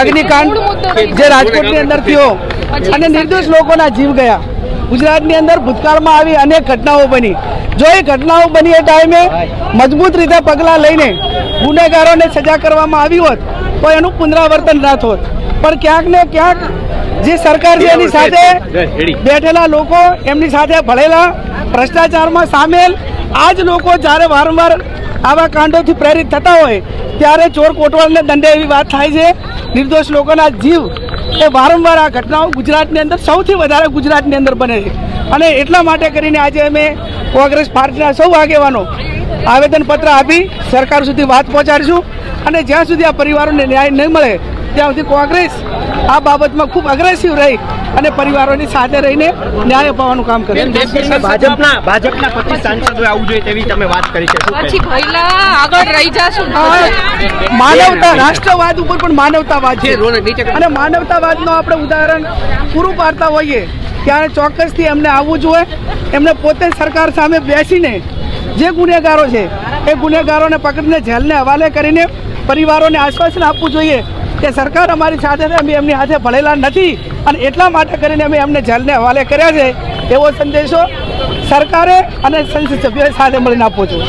અગ્નિકાંડ જે રાજકોટની અંદર થયો અને નિર્દોષ લોકોના જીવ ગયા. ગુજરાતની અંદર ભૂતકાળમાં આવી અનેક ઘટનાઓ બની. જો એ ઘટનાઓ બની એ ટાઈમે મજબૂત રીતે પગલાં લઈને ગુનેગારોને સજા કરવામાં આવી હોત, તો એનું પુનરાવર્તન ના થોત. પણ ક્યાંક ને ક્યાંક જે સરકાર છે એની સાથે બેઠેલા લોકો એમની સાથે ભળેલા ભ્રષ્ટાચારમાં સામેલ. આ જ લોકો જ્યારે વારંવાર આવા કાંડોથી પ્રેરિત થતા હોય ત્યારે ચોર કોટવાળને દંડે એવી વાત થાય છે. નિર્દોષ લોકોના જીવ એ વારંવાર આ ઘટનાઓ ગુજરાતની અંદર સૌથી વધારે ગુજરાતની અંદર બને છે. અને એટલા માટે કરીને આજે અમે કોંગ્રેસ પાર્ટીના સૌ આગેવાનો આવેદનપત્ર આપી સરકાર સુધી વાત પહોંચાડીશું અને જ્યાં સુધી આ પરિવારોને ન્યાય નહીં મળે ત્યાં સુધી કોંગ્રેસ આ બાબતમાં ખૂબ અગ્રેસિવ રહી અને પરિવારોની સાથે રહીને ન્યાય અપાવવાનું કામ કરે ભાજપના ભાજપના પચીસ સાંસદો આવવું જોઈએ તેવી તમે વાત કરી છે. પછી કહેશો? આગળ રહી જશું. માનવતા રાષ્ટ્રવાદ ઉપર પણ માનવતાવાદ છે. અને માનવતાવાદનો આપણે ઉદાહરણ પૂરું પાડતા હોઈએ ત્યારે ચોક્કસથી એમને આવવું જોઈએ. એમને પોતે સરકાર સામે બેસીને જે ગુનેગારો છે એ ગુનેગારોને પકડીને જેલને હવાલે કરીને પરિવારોને આશ્વાસન આપવું જોઈએ. કે સરકાર અમારી સાથે અમે એમની હાથે ભળેલા નથી અને એટલા માટે કરીને અમે એમને જેલને હવાલે કર્યા છે. એવો સંદેશો સરકારે અને સંસદ સભ્યોએ સાથે મળીને આપવો જોઈએ.